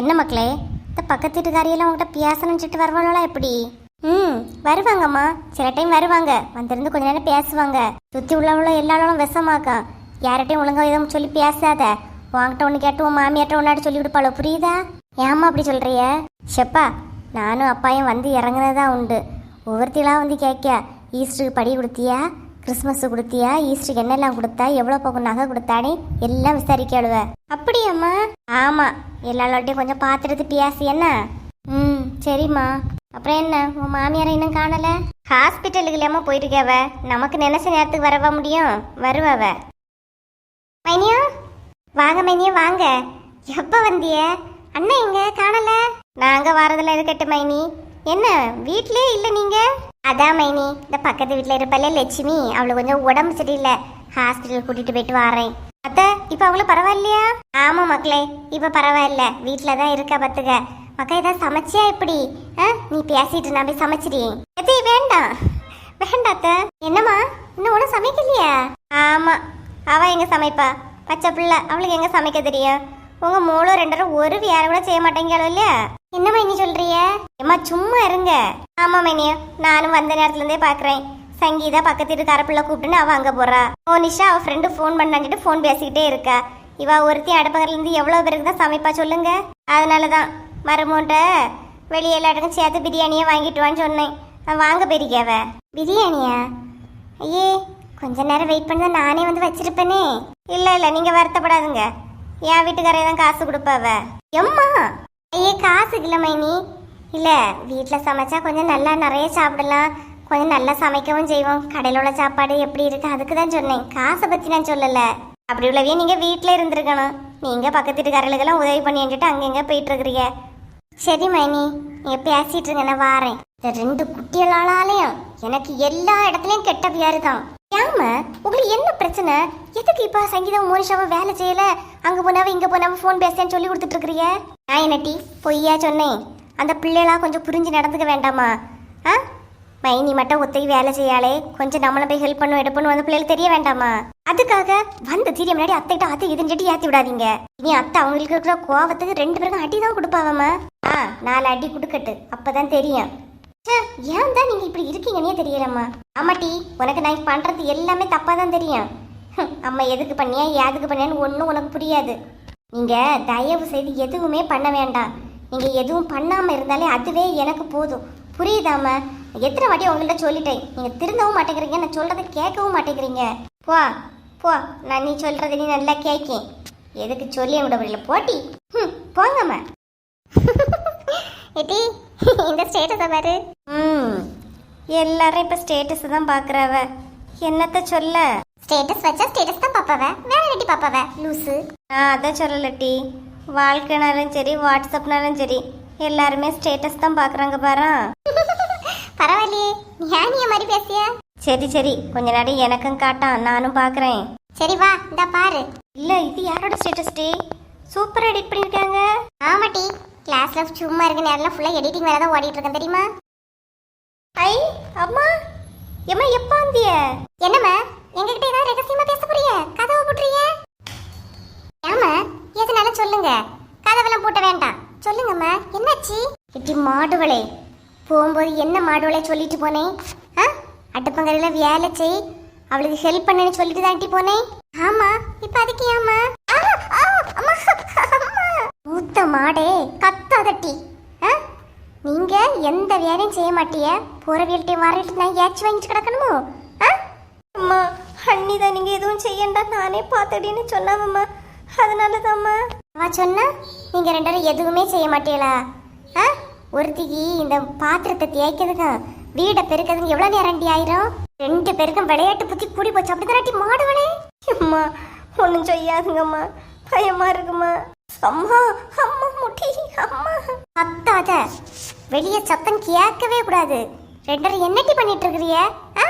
என்ன மக்களே இந்த பக்கத்து வீட்டுக்காரியெல்லாம் உங்கள்கிட்ட பேசணும்னு சொல்லிட்டு வருவாங்களா எப்படி? ம் வருவாங்கம்மா. சில டைம் வருவாங்க. வந்திருந்து கொஞ்ச நேரம் பேசுவாங்க. சுற்றி உள்ளவங்களும் எல்லாரும் விஷமாக்கா. யார்கிட்டையும் ஒழுங்கா எதுவும் சொல்லி பேசாத. உன்கிட்ட ஒன்று கேட்டு உன் மாமியார்ட்ட ஒன்றாடி சொல்லி கொடுப்பாளோ புரியுதா? ஏம்மா அப்படி சொல்கிறிய ஷெப்பா நானும் அப்பாயும் வந்து இறங்குனதா உண்டு. ஒவ்வொருத்திலாம் வந்து கேட்க ஈஸ்டருக்கு படி கொடுத்தியா? கிறிஸ்மஸ் கொடுத்தியா? ஈஸ்டருக்கு என்னெல்லாம் கொடுத்தா? எவ்வளோ பக்கம் நகை கொடுத்தானே? எல்லாம் விசாரிக்க அழுவ. அப்படியாம்மா? ஆமாம் எல்லாரோட்டையும் கொஞ்சம் பார்த்துட்டு பேசி என்ன ம் சரிம்மா. அப்புறம் என்ன? உன் மாமியாரை இன்னும் காணல? ஹாஸ்பிட்டலுக்கு இல்லாமல் போயிருக்கவ நமக்கு நினைச்ச நேரத்துக்கு வரவா முடியும்? வருவவ மைனியா? வாங்க மைனியா வாங்க. எப்போ வந்திய? அண்ணா எங்க? காணல? நாங்க வரதுல இருக்கட்டும் மைனி. என்ன வீட்லயே இல்லை நீங்க? அதான் மைனி இந்த பக்கத்து வீட்ல இருப்பல்ல லட்சுமி. அவளுக்கு கொஞ்சம் உடம்பு சரியில்லை. ஹாஸ்பிட்டல் கூட்டிட்டு போயிட்டு வரேன். அத்தை இப்போ அவளுக்கு பரவாயில்லையா? ஆமா மக்களே இப்ப பரவாயில்ல. வீட்டில் தான் இருக்கா பார்த்துக்க மக்கா ஏதாவது சமைச்சியா இப்படி? ஆ? நீ பேசிட்டு நான் போய் சமைச்சிடி. எதே வேண்டாம். வேண்டாம் அத்தை. என்னம்மா? இன்னும் ஒன்றும் சமைக்கலையா? ஆமா. அவ எங்க சமைப்பா? பச்சை பிள்ளை. அவளுக்கு எங்க சமைக்க தெரியும்? உங்க மோளும் ரெண்டரும் ஒரு வேலை கூட செய்ய மாட்டேங்களோ இல்லையா? என்ன மைனி சொல்றிய? ஏமா சும்மா இருங்க. ஆமா மைனியா நானும் வந்த நேரத்துல இருந்தே பாக்குறேன். சங்கீதா பக்கத்து வீட்டு கரப்பிள்ள கூப்பிட்டுன்னு அவ அங்க போறா. ஓ நிஷா அவ ஃப்ரெண்டு ஃபோன் பண்ணான்ட்டு ஃபோன் பேசிக்கிட்டே இருக்கா. இவ ஒருத்தி அடப்பகர்ல இருந்து எவ்வளவு பேருக்கு தான் சமைப்பா சொல்லுங்க? அதனாலதான். மருமோன்ட்ட வெளியே எல்லா இடத்துக்கும் சேர்த்து பிரியாணியை வாங்கிட்டு வான்னு சொன்னேன். வாங்க பெரிக்காவ பிரியாணியா? ஐயே கொஞ்ச நேரம் வெயிட் பண்ணா நானே வந்து வச்சிருப்பேனே. இல்ல இல்ல நீங்க வருத்தப்படாதுங்க. என் வீட்டுக்காரே தான் காசு கொடுப்பாவ எம்மா? ஐயே காசு இல்ல மைனி? இல்லை வீட்டில் சமைச்சா கொஞ்சம் நல்லா நிறைய சாப்பிடலாம். கொஞ்சம் நல்லா சமைக்கவும் செய்வோம். கடையில் உள்ள சாப்பாடு எப்படி இருக்கு அதுக்கு தான் சொன்னேன். காசை பற்றி நான் சொல்லலை. அப்படி உள்ளவே நீங்கள் வீட்டில் இருந்திருக்கணும். நீங்கள் பக்கத்து வீட்டுக்காரர்களுக்கெல்லாம் உதவி பண்ணிட்டு அங்கங்க போயிட்டு இருக்கிறீங்க சரி மைனி நீ பேசிட்டு இருங்க நான் வாரேன். இந்த ரெண்டு குட்டிகளாலையும் எனக்கு எல்லா இடத்துலையும் கெட்ட பேரு தான். ஏம உங்களுக்கு என்ன பிரச்சனை? எதுக்கு இப்போ சங்கீதம் மோனிஷாவை வேலை செய்யலை? அங்கே போனாவ இங்கே போனாவ ஃபோன் பேசுறேன்னு சொல்லி கொடுத்துட்டு இருக்கிறீங்க? நான் என்ன டீ? பொய்யா சொன்னேன். அந்த பிள்ளைலாம் கொஞ்சம் புரிஞ்சு நடந்துக்க வேண்டாமா? ஆ? மைனி மட்டும் ஒத்தகி வேலை செய்யாளே. கொஞ்சம் நம்மளை போய் ஹெல்ப் பண்ணும் எடுப்பணும் அந்த பிள்ளைகளுக்கு தெரிய வேண்டாமா? அதுக்காக வந்து திரிய முன்னாடி அத்தைகிட்ட அத்தை இதுன்னு சொல்லி ஏத்தி விடாதீங்க. இனி அத்தை அவங்களுக்கு இருக்கிற கோவத்துக்கு ரெண்டு பேருக்கும் அடி தான் கொடுப்பாவம்மா. ஆ நாலு அடி கொடுக்கட்டு. அப்பதான் தெரியும். ஏன் தான் நீங்க இப்படி இருக்கீங்கன்னே தெரியலம்மா. ஆமாட்டி உனக்கு நான் பண்றது எல்லாமே தப்பா தான் தெரியும் அம்மா எதுக்கு பண்ணியா எதுக்கு பண்ணியான்னு ஒன்றும் உனக்கு புரியாது. நீங்க தயவு செய்து எதுவுமே பண்ண வேண்டாம். நீங்க எதுவும் பண்ணாம இருந்தாலே அதுவே எனக்கு போதும். புரியுதாம்மா எத்தனை வாட்டி உங்கள்ட்ட சொல்லிட்டேன். நீங்க திருந்தவும் மாட்டேங்கிறீங்க நான் சொல்றதை கேட்கவும் மாட்டேங்கிறீங்க. போ போ. நான் நீ சொல்றதை நீ நல்லா கேட்கேன் எதுக்கு சொல்லி விட முடியல போட்டி? ம் போங்கம்மா எட்டி இந்த ஸ்டேட்டஸை பாரு. ம் எல்லாரும் இப்போ ஸ்டேட்டஸ் தான் பார்க்குறவ என்னத்த சொல்ல? ஸ்டேட்டஸ் வச்சா ஸ்டேட்டஸ் தான் பாப்பாவ. வேற வெட்டி பாப்பாவ? லூசு. நான் அதை சொல்லலட்டி. வாழ்க்கைனாலும் சரி வாட்ஸ்அப்னாலும் சரி எல்லாருமே ஸ்டேட்டஸ் தான் பார்க்குறாங்க பாரா. பரவாயில்லையே ஞானிய மாதிரி பேசிய. சரி சரி கொஞ்ச நேரம் எனக்கும் காட்டான் நானும் பார்க்குறேன் சரி வா இந்த பாரு. இல்ல இது யாரோட ஸ்டேட்டஸ் டி? சூப்பரா எடிட் பண்ணிருக்காங்க. ஆமா டி கிளாஸ்ல சும்மா இருக்க நேரம்ல ஃபுல்லா எடிட்டிங் வேலை தான் ஓடிட்டு இருக்கேன் தெரியுமா? ஐ அம்மா எம்மா எப்போ வந்திய? என்னம்மா எங்ககிட்ட ஏதாவது ரகசியமா பேச போறிய? சொல்லுங்க. கதவெல்லாம் பூட்ட வேண்டாம். சொல்லுங்கம்மா என்னாச்சு? இட்டி மாடுகளே போகும்போது என்ன மாடுகளே சொல்லிட்டு போனேன் ஆ? அடுப்பங்கரையில் வேலை செய். அவளுக்கு ஹெல்ப் பண்ணுன்னு சொல்லிட்டு தாண்டி போனேன் ஆமா இப்ப அதுக்கு ஏமா மூத்த மாடே கத்தாதட்டி. ஆ? நீங்க எந்த வேலையும் செய்ய மாட்டிய. போற வரட்டு நான் ஏச்சு வாங்கிட்டு கிடக்கணுமோ? ஆ? அம்மா அண்ணி தான் நீங்க எதுவும் செய்யண்டா நானே பார்த்தடின்னு சொன்னாவம்மா. அதனால தான்ம்மா அவ சொன்னா நீங்க ரெண்டு பேரும் எதுவுமே செய்ய மாட்டீங்களா? ஆ? ஒருத்திக்கு இந்த பாத்திரத்தை தேய்க்கிறதுக்கு வீடை பெருக்கிறதுக்கு எவ்வளவு நேரண்டி ஆயிரும்? ரெண்டு பேருக்கும் விளையாட்டு புத்தி கூடி போச்சு. அப்படி தாட்டி மாடுவனே. அம்மா ஒன்றும் செய்யாதுங்கம்மா. பயமா இருக்குமா? அம்மா அம்மா முட்டி அம்மா. அத்தாத வெளியே சத்தம் கேட்கவே கூடாது. ரெண்டரை என்னட்டி பண்ணிட்டு இருக்கிறிய? ஆ?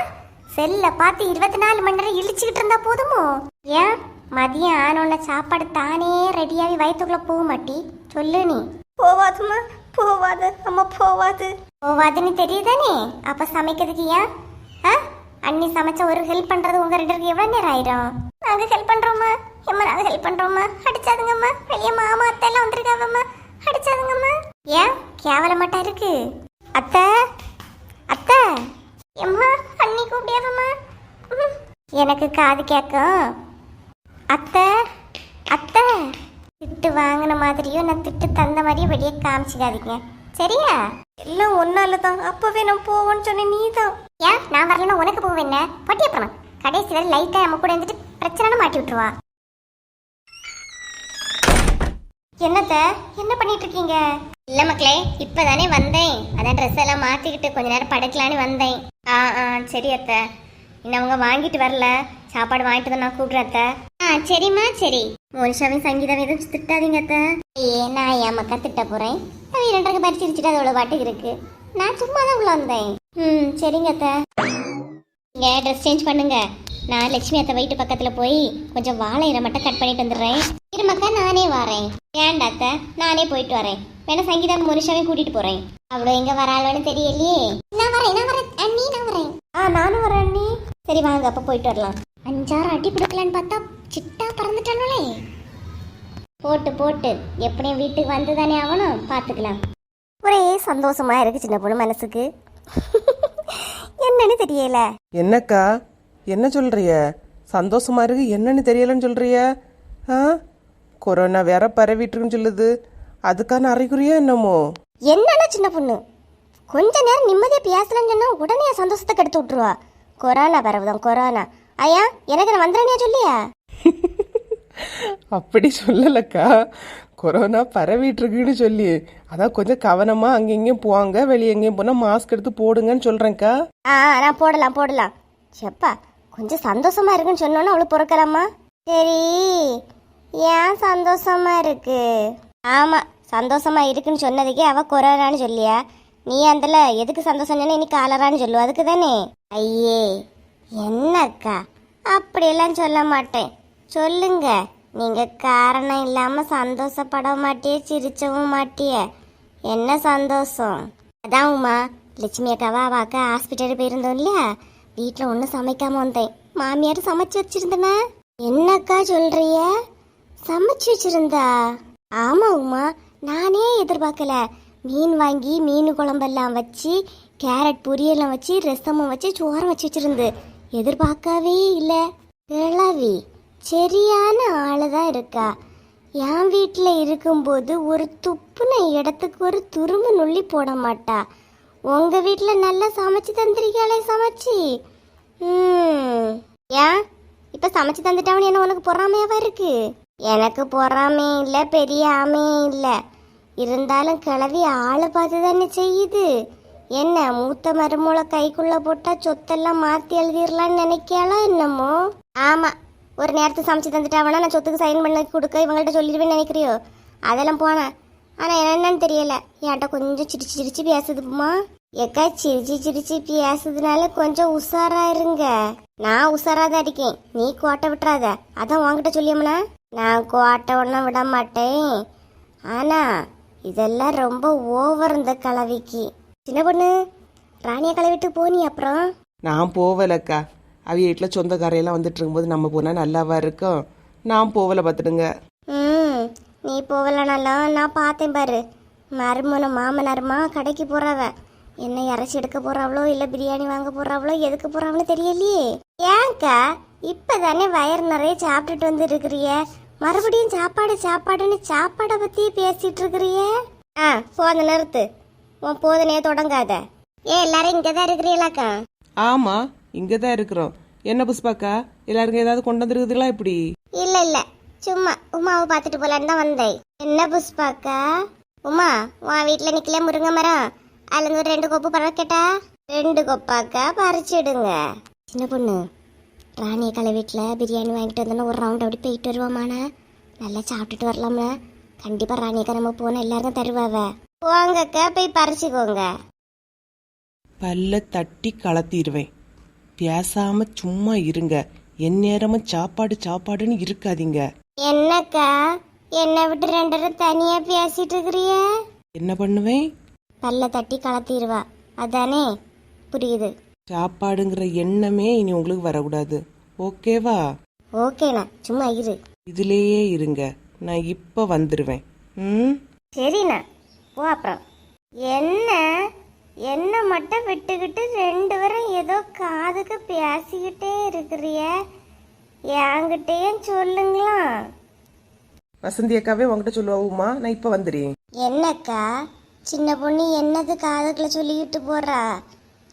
செல்ல பார்த்து இருபத்தி நாலு மணி நேரம் இழிச்சுக்கிட்டு இருந்தா போதுமோ? ஏன்? மதியம் ஆனோட சாப்பாடு தானே ரெடியாகி வயிற்றுக்குள்ள போக மாட்டி. சொல்லு நீ. போவாதுமா போவாது அம்மா போவாது. போவாதுன்னு தெரியுதானே? அப்ப சமைக்கிறதுக்கு ஏன்? ஆ? அண்ணி சமைச்ச ஒரு ஹெல்ப் பண்றது உங்க ரெண்டு எவ்வளவு நேரம் ஆயிரும்? நாங்க ஹெல்ப் பண்றோமா ஏம்மா நாங்க ஹெல்ப் பண்றோமா அடிச்சாதுங்கம்மா. வெளியே மாமா அத்தை எல்லாம் வந்திருக்காவம்மா அடிச்சு ஏன்? கேவலமாட்டா இருக்கு. அத்தை அத்தை. எம்மா அண்ணி கூப்பிடியாதம்மா. எனக்கு காது கேட்கும். அத்தை அத்தை. திட்டு வாங்கின மாதிரியும் நான் திட்டு தந்த மாதிரியும் வெளியே காமிச்சிக்காதீங்க. சரியா? எல்லாம் ஒன்னால தான் அப்பவே நான் போவேன்னு சொன்னேன் நீ தான் ஏன்? நான் வரலன்னா உனக்கு போவேன் என்ன? பட்டி அப்புறம் கடைசி வரை லைட்டா நம்ம கூட இருந்துட்டு பிரச்சனை மாட்டி விட்டுருவா. என்னத்த? என்ன பண்ணிட்டு இருக்கீங்க இல்ல மக்களே இப்பதானே வந்தேன். அதான் ட்ரெஸ் எல்லாம் மாத்திக்கிட்டு கொஞ்ச நேரம் படுக்கலான்னு வந்தேன். ஆ ஆ சரி அத்தை. இன்னும் அவங்க வாங்கிட்டு வரல. சாப்பாடு வாங்கிட்டு வந்து நான் கூப்பிடுறேன் அத்தை. ஆ சரிம்மா சரி. மோனிஷாவையும் சங்கீதம் எதுவும் திட்டாதீங்க ஏ நான் என் மக்கா திட்ட போறேன்? அவன் இரண்டரை பறிச்சிருச்சுட்டு அதோட பாட்டுக்கு இருக்கு? நான் சும்மா தான் உள்ள வந்தேன் ம் சரிங்க அத்தை. ட்ரெஸ் சேஞ்ச் பண்ணுங்க. நான் லட்சுமி அத்தை வீட்டு பக்கத்துல போய் கொஞ்சம் வாழை இலை மட்டும் கட் பண்ணிட்டு வந்துடுறேன். இருமக்கா நானே வரேன். ஏன்டா அத்தை? நானே போயிட்டு வரேன். வேணா சங்கீதா முனிஷாவே கூட்டிட்டு போறேன். அவ்வளோ எங்க வராளோன்னு தெரியலையே. நான் வரேன் நான் வரேன். அண்ணி நான் வரேன். ஆ நானும் வரேன் அண்ணி. சரி வாங்க அப்ப போயிட்டு வரலாம். அஞ்சாறு அடி கொடுக்கலான்னு பார்த்தா சிட்டா பறந்துட்டானே போட்டு போட்டு. எப்படியும் வீட்டுக்கு வந்து தானே ஆகணும். பார்த்துக்கலாம் ஒரே சந்தோஷமா இருக்கு சின்ன பொண்ணு மனசுக்கு. என்னன்னு தெரியல. என்னக்கா? என்ன சொல்றிய? சந்தோஷமா இருக்கு என்னன்னு தெரியலன்னு சொல்றிய? ஆ? கொரோனா வேற பரவிட்டுருக்குன்னு சொல்லுது. அதுக்கான அறிகுறியா என்னமோ? என்னன்னா சின்ன பொண்ணு? கொஞ்ச நேரம் நிம்மதியா பேசலன்னு சொன்னா உடனே சந்தோஷத்தை கெடுத்து விட்டுருவா. கொரோனா பரவுதான் கொரோனா. ஐயா எனக்கு நான் வந்துடுறேனே சொல்லியா? அப்படி சொல்லலக்கா. கொரோனா பரவிட்டு இருக்குன்னு சொல்லி. அதான் கொஞ்சம் கவனமா அங்க இங்கேயும் போவாங்க வெளியே எங்கேயும் போனா மாஸ்க் எடுத்து போடுங்கன்னு சொல்றேன்க்கா. ஆ நான் போடலாம் போடலாம். செப்பா கொஞ்சம் சந்தோஷமா இருக்குன்னு சொன்னோன்னா அவளு பொறுக்கலாமா? சரி ஏன் சந்தோஷமா இருக்கு? ஆமா சந்தோஷமா இருக்குன்னு சொன்னதுக்கே அவ கொரோனான்னு சொல்லியா. நீ அந்தல எதுக்கு சந்தோஷம் இன்னைக்கு நீ காலரான்னு சொல்லுவ அதுக்கு தானே ஐயே என்னக்கா? அப்படியெல்லாம் சொல்ல மாட்டேன். சொல்லுங்க. நீங்க காரணம் இல்லாம சந்தோஷப்பட மாட்டியே சிரிச்சவும் மாட்டியே. என்ன சந்தோஷம்? அதான் உமா லட்சுமி அக்காவா அக்கா ஹாஸ்பிட்டலுக்கு போயிருந்தோம் இல்லையா? வீட்டில் ஒன்றும் சமைக்காம வந்தேன். மாமியார் சமைச்சு வச்சிருந்தனா? என்னக்கா சொல்றிய சமைச்சு வச்சிருந்தா? ஆமா உமா நானே எதிர்பார்க்கல. மீன் வாங்கி மீன் குழம்பெல்லாம் வச்சு கேரட் பொரியெல்லாம் வச்சு ரசமும் வச்சு சோறம் வச்சு வச்சிருந்து. எதிர்பார்க்கவே இல்லை. கிளவி சரியான ஆளு தான் இருக்கா? என் வீட்டில் இருக்கும்போது ஒரு துப்புன இடத்துக்கு ஒரு துரும்பு நுள்ளி போட மாட்டா. உங்கள் வீட்டில் நல்லா சமைச்சு தந்திருக்காளே சமைச்சி? ஏன்? இப்போ சமைச்சு தந்துட்டாவனு என்ன உனக்கு பொறாமையாவா இருக்கு? எனக்கு பொறாமே இல்லை பெரிய ஆமையே இல்லை. இருந்தாலும் கிளவி ஆளை பார்த்து தானே செய்யுது. என்ன மூத்த மருமூளை கைக்குள்ள போட்டா சொத்தெல்லாம் மாத்தி எழுதிடலான்னு நினைக்கலாம் என்னமோ? ஆமா ஒரு நேரத்துக்கு சமைச்சு தந்துட்டாவனா நான் சொத்துக்கு சைன் பண்ணி கொடுக்க இவங்கள்ட்ட சொல்லிடுவேன்னு நினைக்கிறியோ? அதெல்லாம் போனேன் ஆனால் என்னன்னு தெரியல. என்கிட்ட கொஞ்சம் சிரிச்சு சிரிச்சு பேசுதுமா எக்கா சிரிச்சு சிரிச்சு பேசுறதுனால கொஞ்சம் உஷாரா இருங்க. நான் உஷாரா தான் இருக்கேன். நீ கோட்டை விட்டுறாத. அதான் உன்கிட்ட சொல்லியம்னா. நான் கோட்டை ஒன்றும் விட மாட்டேன். ஆனா இதெல்லாம் ரொம்ப ஓவர் இந்த கலவிக்கு. சின்ன பொண்ணு ராணிய கலவிட்டு போனி அப்புறம். நான் போவலக்கா அவ வீட்டில் சொந்தக்காரையெல்லாம் வந்துட்டு இருக்கும்போது நம்ம போனா நல்லாவா இருக்கும்? நான் போவல பார்த்துடுங்க ம் நீ போகலனாலும் நான் பார்த்தேன் பாரு. மருமன மாமனாருமா கடைக்கு போறவ. என்ன இறச்சி எடுக்க போறாவளோ இல்ல பிரியாணி வாங்க போறாவளோ எதுக்கு போறாவளோ தெரியலையே. ஏன்க்கா இப்பதானே வயிறு நிறைய சாப்பிட்டுட்டு வந்து இருக்கிறிய. மறுபடியும் சாப்பாடு சாப்பாடுன்னு சாப்பாடை பத்தி பேசிட்டு இருக்கிறிய. ஆ போத நிறுத்து. உன் போதனையே தொடங்காத. ஏ எல்லாரும் இங்கதான் இருக்கிறீங்களாக்கா? ஆமா இங்கே தான் இருக்கிறோம். என்ன புஷ்பாக்கா எல்லாருக்கும் ஏதாவது கொண்டு வந்துருக்குதுங்களா இப்படி? இல்ல இல்ல. சும்மா உமாவை பார்த்துட்டு போலான்னு தான் வந்தேன். என்ன புஷ்பாக்கா? உமா உன் வீட்டுல நிக்கல முருங்கை மரம்? அதுல இருந்து ஒரு ரெண்டு கொப்பு பழம் கேட்டா? ரெண்டு கொப்பாக்கா பறிச்சிடுங்க. சின்ன பொண்ணு ராணிய கலை வீட்டில் பிரியாணி வாங்கிட்டு வந்தோன்னா ஒரு ரவுண்ட் அப்படி போயிட்டு வருவோமாண்ணா. நல்லா சாப்பிட்டுட்டு வரலாம்ல கண்டிப்பா ராணியக்கா நம்ம போன எல்லாருக்கும் தருவாவ. போங்கக்கா போய் பறிச்சுக்கோங்க. பல்ல தட்டி கலத்திடுவேன். பேசாம சும்மா இருங்க. என் நேரமும் சாப்பாடு சாப்பாடுன்னு இருக்காதீங்க. என்னக்கா? என்னை விட்டு ரெண்டு பேரும் தனியா பேசிட்டு இருக்கிறிய என்ன பண்ணுவேன்? பல்ல தட்டி கலத்திடுவா. அதானே? புரியுது. சாப்பாடுங்கிற எண்ணமே இனி உங்களுக்கு வரக்கூடாது. ஓகேவா? ஓகேண்ணா சும்மா இரு. இதுலேயே இருங்க. நான் இப்போ வந்துடுவேன் ம்? சரிண்ணா போ அப்புறம். என்ன என்ன மட்டும் விட்டுக்கிட்டு ரெண்டு பேரும் ஏதோ காதுக்கு பேசிக்கிட்டே இருக்கிறிய? என்கிட்டயும் சொல்லுங்களா? வசந்தி அக்காவே உங்ககிட்ட சொல்லுவா உமா நான் இப்போ வந்துடுறேன் என்னக்கா சின்ன பொண்ணு என்னது காதுக்குள்ள சொல்லிக்கிட்டு போறா?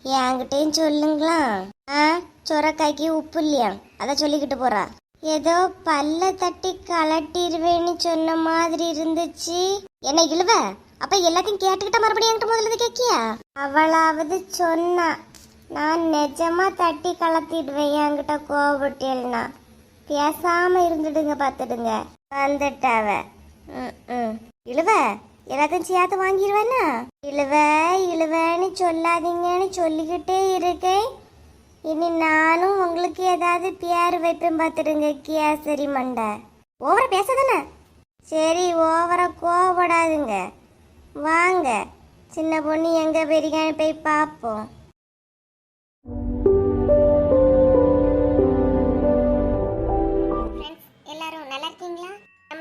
என்கிட்டயும் சொல்லுங்களா ஆ சொரக்காய்க்கு உப்பு இல்லையா? அதை சொல்லிக்கிட்டு போறா. ஏதோ பல்ல தட்டி கலட்டிடுவேன்னு சொன்ன மாதிரி இருந்துச்சு. என்ன இழுவ? அப்ப எல்லாத்தையும் கேட்டுக்கிட்ட மறுபடியும் என்கிட்ட முதல்ல இருந்து கேக்கியா அவளாவது சொன்னா நான் நிஜமா தட்டி கலத்திடுவேன் என்கிட்ட கோவப்பட்டேன்னா பேசாம இருந்துடுங்க பார்த்துடுங்க. வந்துட்டாவ. ம், ம். இழுவ? எல்லாத்தையும் சேர்த்து வாங்கிடுவேனா இழுவ இழுவன்னு சொல்லாதீங்கன்னு சொல்லிக்கிட்டே இருக்கேன் இனி நானும் உங்களுக்கு ஏதாவது பேர் வைப்பேன் பார்த்துடுங்க கேசரி மண்டை. ஓவர பேசாதானே சரி ஓவரா கோவப்படாதுங்க. வாங்க சின்ன பொண்ணு எங்கே பெரியான்னு போய் பார்ப்போம்.